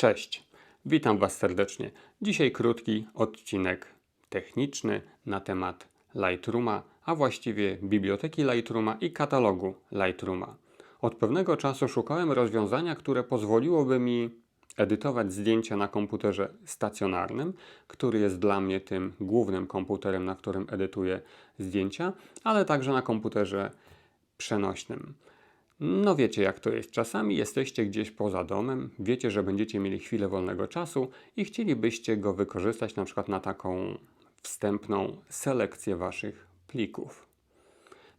Cześć, witam Was serdecznie. Dzisiaj krótki odcinek techniczny na temat Lightrooma, a właściwie biblioteki Lightrooma i katalogu Lightrooma. Od pewnego czasu szukałem rozwiązania, które pozwoliłoby mi edytować zdjęcia na komputerze stacjonarnym, który jest dla mnie tym głównym komputerem, na którym edytuję zdjęcia, ale także na komputerze przenośnym. No wiecie jak to jest. Czasami jesteście gdzieś poza domem, wiecie, że będziecie mieli chwilę wolnego czasu i chcielibyście go wykorzystać na przykład na taką wstępną selekcję waszych plików.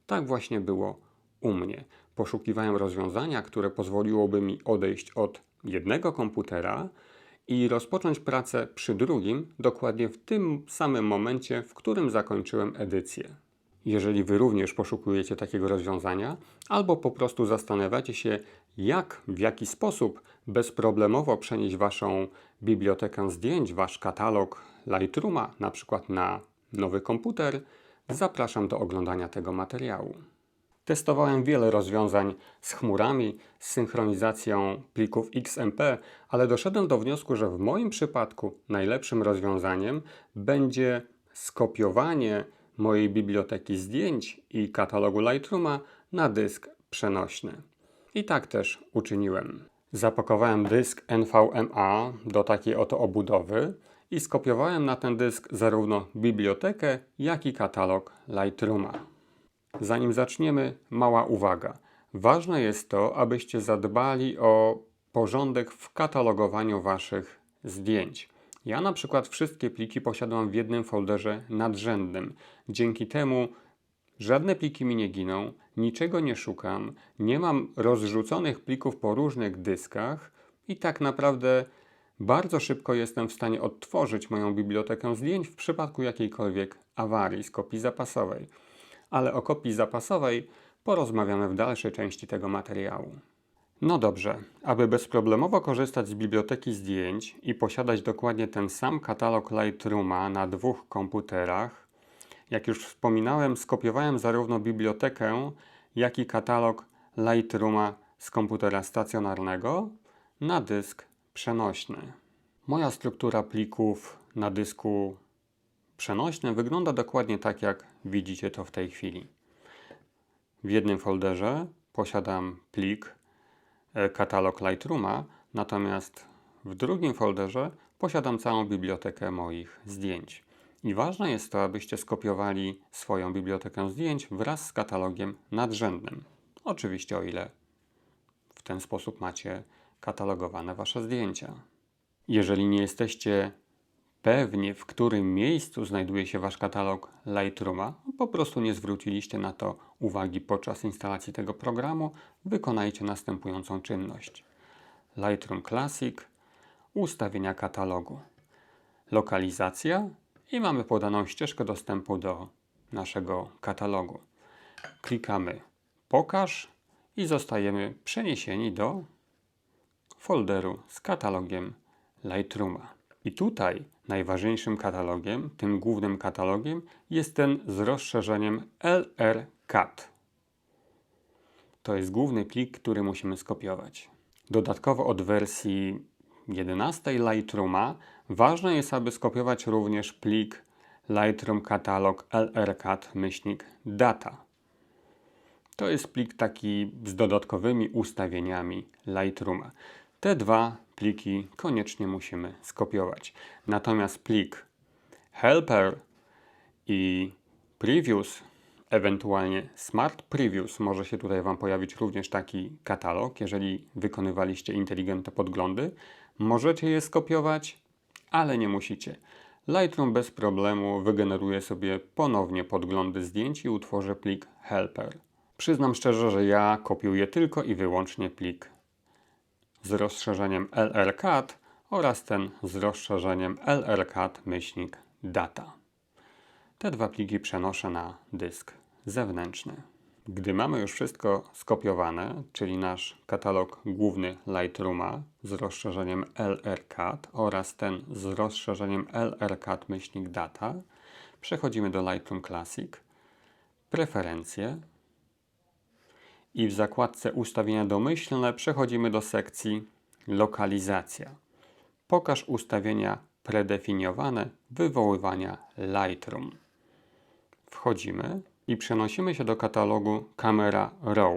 Tak właśnie było u mnie. Poszukiwałem rozwiązania, które pozwoliłoby mi odejść od jednego komputera i rozpocząć pracę przy drugim, dokładnie w tym samym momencie, w którym zakończyłem edycję. Jeżeli Wy również poszukujecie takiego rozwiązania, albo po prostu zastanawiacie się, jak, w jaki sposób bezproblemowo przenieść Waszą bibliotekę zdjęć, Wasz katalog Lightrooma, na przykład na nowy komputer, zapraszam do oglądania tego materiału. Testowałem wiele rozwiązań z chmurami, z synchronizacją plików XMP, ale doszedłem do wniosku, że w moim przypadku najlepszym rozwiązaniem będzie skopiowanie mojej biblioteki zdjęć i katalogu Lightrooma na dysk przenośny. I tak też uczyniłem. Zapakowałem dysk NVMe do takiej oto obudowy i skopiowałem na ten dysk zarówno bibliotekę, jak i katalog Lightrooma. Zanim zaczniemy, mała uwaga. Ważne jest to, abyście zadbali o porządek w katalogowaniu Waszych zdjęć. Ja na przykład wszystkie pliki posiadam w jednym folderze nadrzędnym. Dzięki temu żadne pliki mi nie giną, niczego nie szukam, nie mam rozrzuconych plików po różnych dyskach i tak naprawdę bardzo szybko jestem w stanie odtworzyć moją bibliotekę zdjęć w przypadku jakiejkolwiek awarii z kopii zapasowej. Ale o kopii zapasowej porozmawiamy w dalszej części tego materiału. No dobrze, aby bezproblemowo korzystać z biblioteki zdjęć i posiadać dokładnie ten sam katalog Lightrooma na dwóch komputerach, jak już wspominałem, skopiowałem zarówno bibliotekę, jak i katalog Lightrooma z komputera stacjonarnego na dysk przenośny. Moja struktura plików na dysku przenośnym wygląda dokładnie tak, jak widzicie to w tej chwili. W jednym folderze posiadam plik katalog Lightrooma, natomiast w drugim folderze posiadam całą bibliotekę moich zdjęć. I ważne jest to, abyście skopiowali swoją bibliotekę zdjęć wraz z katalogiem nadrzędnym. Oczywiście o ile w ten sposób macie katalogowane wasze zdjęcia. Jeżeli nie jesteście pewni, w którym miejscu znajduje się wasz katalog Lightrooma, po prostu nie zwróciliście na to uwagi podczas instalacji tego programu, wykonajcie następującą czynność. Lightroom Classic, ustawienia katalogu, lokalizacja i mamy podaną ścieżkę dostępu do naszego katalogu. Klikamy Pokaż i zostajemy przeniesieni do folderu z katalogiem Lightrooma. I tutaj najważniejszym katalogiem, tym głównym katalogiem, jest ten z rozszerzeniem LRCAT. To jest główny plik, który musimy skopiować. Dodatkowo od wersji 11 Lightrooma ważne jest, aby skopiować również plik Lightroom Katalog LRCAT-data. To jest plik taki z dodatkowymi ustawieniami Lightrooma. Te dwa pliki koniecznie musimy skopiować. Natomiast plik helper i previews, ewentualnie smart previews, może się tutaj Wam pojawić również taki katalog, jeżeli wykonywaliście inteligentne podglądy. Możecie je skopiować, ale nie musicie. Lightroom bez problemu wygeneruje sobie ponownie podglądy zdjęć i utworzy plik helper. Przyznam szczerze, że ja kopiuję tylko i wyłącznie plik z rozszerzeniem LRCAT oraz ten z rozszerzeniem LRCAT-data. Te dwa pliki przenoszę na dysk zewnętrzny. Gdy mamy już wszystko skopiowane, czyli nasz katalog główny Lightrooma z rozszerzeniem LRCAT oraz ten z rozszerzeniem LRCAT-data, przechodzimy do Lightroom Classic, preferencje, i w zakładce ustawienia domyślne przechodzimy do sekcji lokalizacja. Pokaż ustawienia predefiniowane wywoływania Lightroom. Wchodzimy i przenosimy się do katalogu Camera Raw.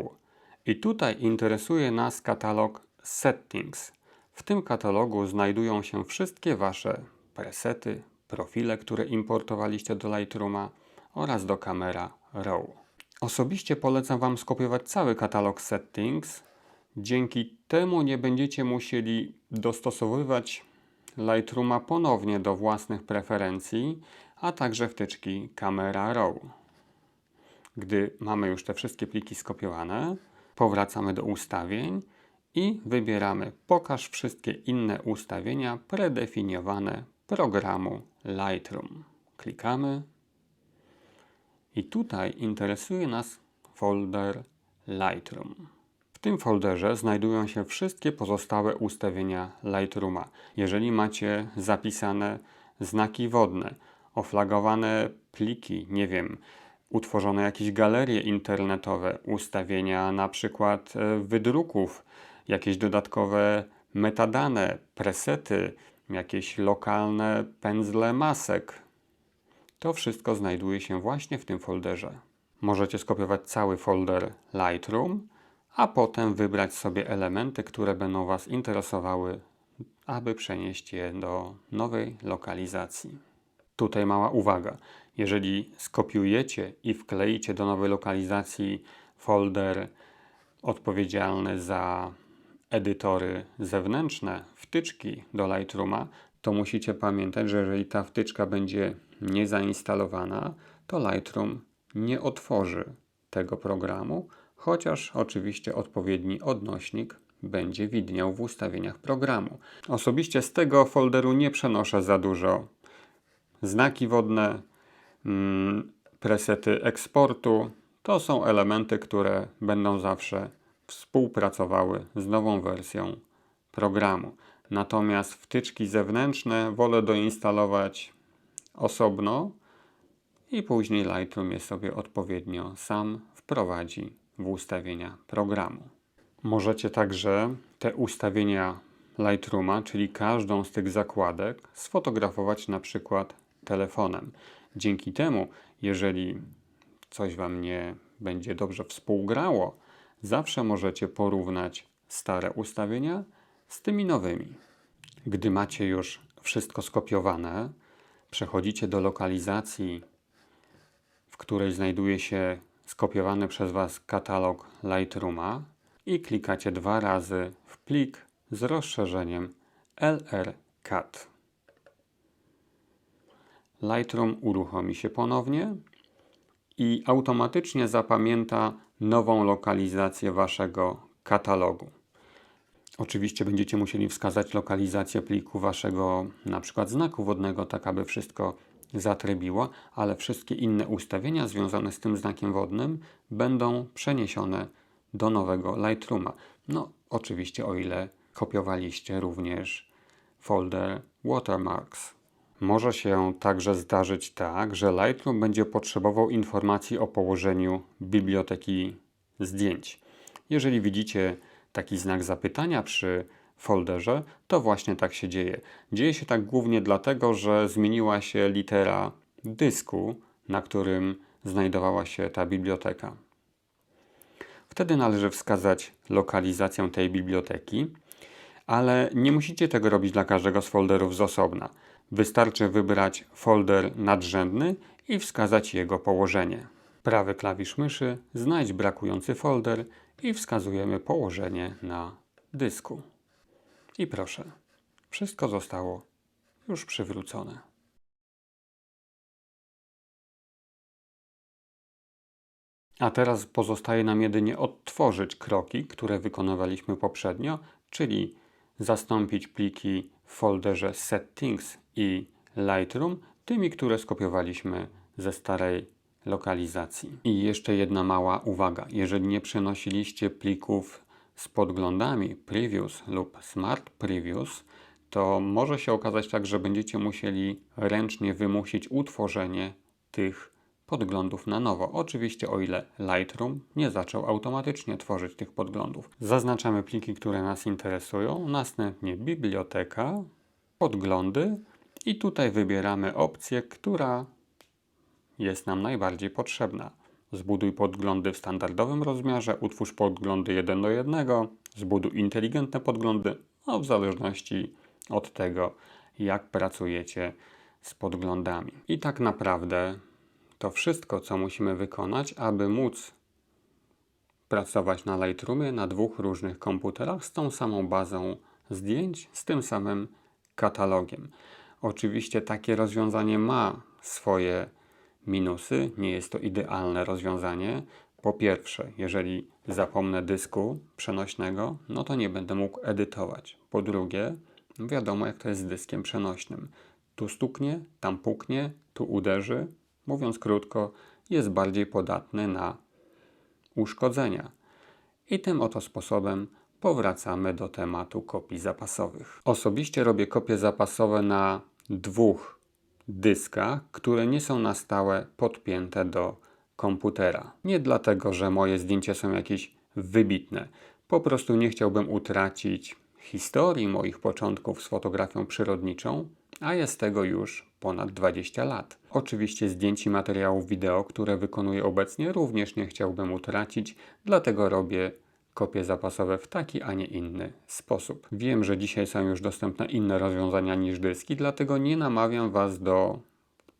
I tutaj interesuje nas katalog Settings. W tym katalogu znajdują się wszystkie Wasze presety, profile, które importowaliście do Lightrooma oraz do Camera Raw. Osobiście polecam Wam skopiować cały katalog Settings. Dzięki temu nie będziecie musieli dostosowywać Lightrooma ponownie do własnych preferencji, a także wtyczki Camera Raw. Gdy mamy już te wszystkie pliki skopiowane, powracamy do ustawień i wybieramy Pokaż wszystkie inne ustawienia predefiniowane programu Lightroom. Klikamy i tutaj interesuje nas folder Lightroom. W tym folderze znajdują się wszystkie pozostałe ustawienia Lightrooma. Jeżeli macie zapisane znaki wodne, oflagowane pliki, nie wiem, utworzone jakieś galerie internetowe, ustawienia na przykład e, wydruków, jakieś dodatkowe metadane, presety, jakieś lokalne pędzle masek. To wszystko znajduje się właśnie w tym folderze. Możecie skopiować cały folder Lightroom, a potem wybrać sobie elementy, które będą Was interesowały, aby przenieść je do nowej lokalizacji. Tutaj mała uwaga. Jeżeli skopiujecie i wkleicie do nowej lokalizacji folder odpowiedzialny za edytory zewnętrzne, wtyczki do Lightrooma, to musicie pamiętać, że jeżeli ta wtyczka będzie niezainstalowana, to Lightroom nie otworzy tego programu, chociaż oczywiście odpowiedni odnośnik będzie widniał w ustawieniach programu. Osobiście z tego folderu nie przenoszę za dużo. Znaki wodne, mm, presety eksportu to są elementy, które będą zawsze współpracowały z nową wersją programu. Natomiast wtyczki zewnętrzne wolę doinstalować osobno i później Lightroom je sobie odpowiednio sam wprowadzi w ustawienia programu. Możecie także te ustawienia Lightrooma, czyli każdą z tych zakładek, sfotografować na przykład telefonem. Dzięki temu, jeżeli coś Wam nie będzie dobrze współgrało, zawsze możecie porównać stare ustawienia z tymi nowymi. Gdy macie już wszystko skopiowane, przechodzicie do lokalizacji, w której znajduje się skopiowany przez Was katalog Lightrooma i klikacie dwa razy w plik z rozszerzeniem LR-CAT. Lightroom uruchomi się ponownie i automatycznie zapamięta nową lokalizację Waszego katalogu. Oczywiście będziecie musieli wskazać lokalizację pliku Waszego na przykład znaku wodnego, tak aby wszystko zatrybiło, ale wszystkie inne ustawienia związane z tym znakiem wodnym będą przeniesione do nowego Lightrooma. No, oczywiście o ile kopiowaliście również folder Watermarks. Może się także zdarzyć tak, że Lightroom będzie potrzebował informacji o położeniu biblioteki zdjęć. Jeżeli widzicie taki znak zapytania przy folderze, to właśnie tak się dzieje. Dzieje się tak głównie dlatego, że zmieniła się litera dysku, na którym znajdowała się ta biblioteka. Wtedy należy wskazać lokalizację tej biblioteki, ale nie musicie tego robić dla każdego z folderów z osobna. Wystarczy wybrać folder nadrzędny i wskazać jego położenie. Prawy klawisz myszy, znajdź brakujący folder i wskazujemy położenie na dysku. I proszę, wszystko zostało już przywrócone. A teraz pozostaje nam jedynie odtworzyć kroki, które wykonywaliśmy poprzednio, czyli zastąpić pliki w folderze Settings i Lightroom tymi, które skopiowaliśmy ze starej lokalizacji. I jeszcze jedna mała uwaga. Jeżeli nie przenosiliście plików z podglądami Previews lub Smart Previews, to może się okazać tak, że będziecie musieli ręcznie wymusić utworzenie tych podglądów na nowo. Oczywiście o ile Lightroom nie zaczął automatycznie tworzyć tych podglądów. Zaznaczamy pliki, które nas interesują, następnie biblioteka podglądy i tutaj wybieramy opcję, która jest nam najbardziej potrzebna. Zbuduj podglądy w standardowym rozmiarze, utwórz podglądy 1 do 1, zbuduj inteligentne podglądy, no w zależności od tego, jak pracujecie z podglądami. I tak naprawdę to wszystko, co musimy wykonać, aby móc pracować na Lightroomie na dwóch różnych komputerach z tą samą bazą zdjęć, z tym samym katalogiem. Oczywiście takie rozwiązanie ma swoje minusy, nie jest to idealne rozwiązanie. Po pierwsze, jeżeli zapomnę dysku przenośnego, no to nie będę mógł edytować. Po drugie, wiadomo jak to jest z dyskiem przenośnym. Tu stuknie, tam puknie, tu uderzy. Mówiąc krótko, jest bardziej podatny na uszkodzenia. I tym oto sposobem powracamy do tematu kopii zapasowych. Osobiście robię kopie zapasowe na dwóch dyskach, które nie są na stałe podpięte do komputera. Nie dlatego, że moje zdjęcia są jakieś wybitne. Po prostu nie chciałbym utracić historii moich początków z fotografią przyrodniczą, a jest tego już ponad 20 lat. Oczywiście zdjęć i materiałów wideo, które wykonuję obecnie, również nie chciałbym utracić, dlatego robię kopie zapasowe w taki, a nie inny sposób. Wiem, że dzisiaj są już dostępne inne rozwiązania niż dyski, dlatego nie namawiam Was do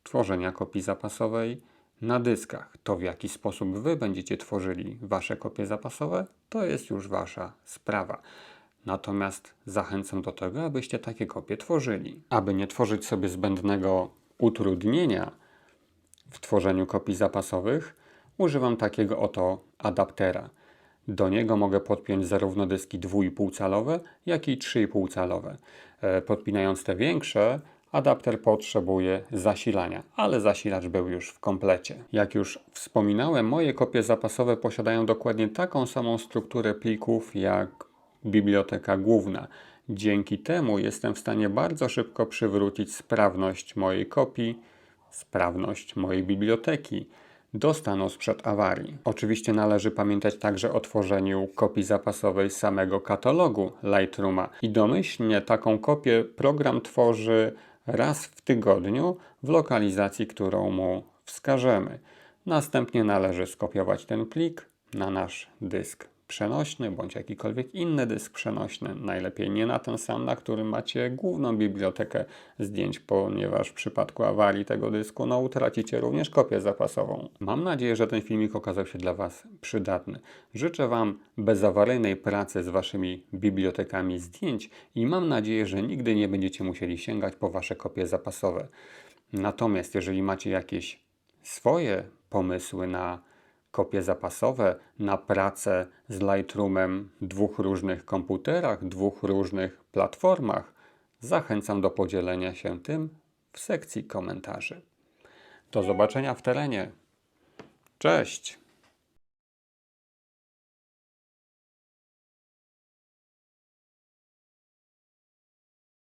tworzenia kopii zapasowej na dyskach. To w jaki sposób Wy będziecie tworzyli Wasze kopie zapasowe, to jest już Wasza sprawa. Natomiast zachęcam do tego, abyście takie kopie tworzyli. Aby nie tworzyć sobie zbędnego utrudnienia w tworzeniu kopii zapasowych, używam takiego oto adaptera. Do niego mogę podpiąć zarówno dyski 2,5 calowe, jak i 3,5 calowe. E, Podpinając te większe, adapter potrzebuje zasilania, ale zasilacz był już w komplecie. Jak już wspominałem, moje kopie zapasowe posiadają dokładnie taką samą strukturę plików jak biblioteka główna. Dzięki temu jestem w stanie bardzo szybko przywrócić sprawność mojej kopii, sprawność mojej biblioteki do stanu sprzed awarii. Oczywiście należy pamiętać także o tworzeniu kopii zapasowej samego katalogu Lightrooma i domyślnie taką kopię program tworzy raz w tygodniu w lokalizacji, którą mu wskażemy. Następnie należy skopiować ten plik na nasz dysk przenośny bądź jakikolwiek inny dysk przenośny. Najlepiej nie na ten sam, na którym macie główną bibliotekę zdjęć, ponieważ w przypadku awarii tego dysku no, utracicie również kopię zapasową. Mam nadzieję, że ten filmik okazał się dla Was przydatny. Życzę Wam bezawaryjnej pracy z Waszymi bibliotekami zdjęć i mam nadzieję, że nigdy nie będziecie musieli sięgać po Wasze kopie zapasowe. Natomiast jeżeli macie jakieś swoje pomysły na kopie zapasowe na pracę z Lightroomem dwóch różnych komputerach, dwóch różnych platformach, zachęcam do podzielenia się tym w sekcji komentarzy. Do zobaczenia w terenie. Cześć!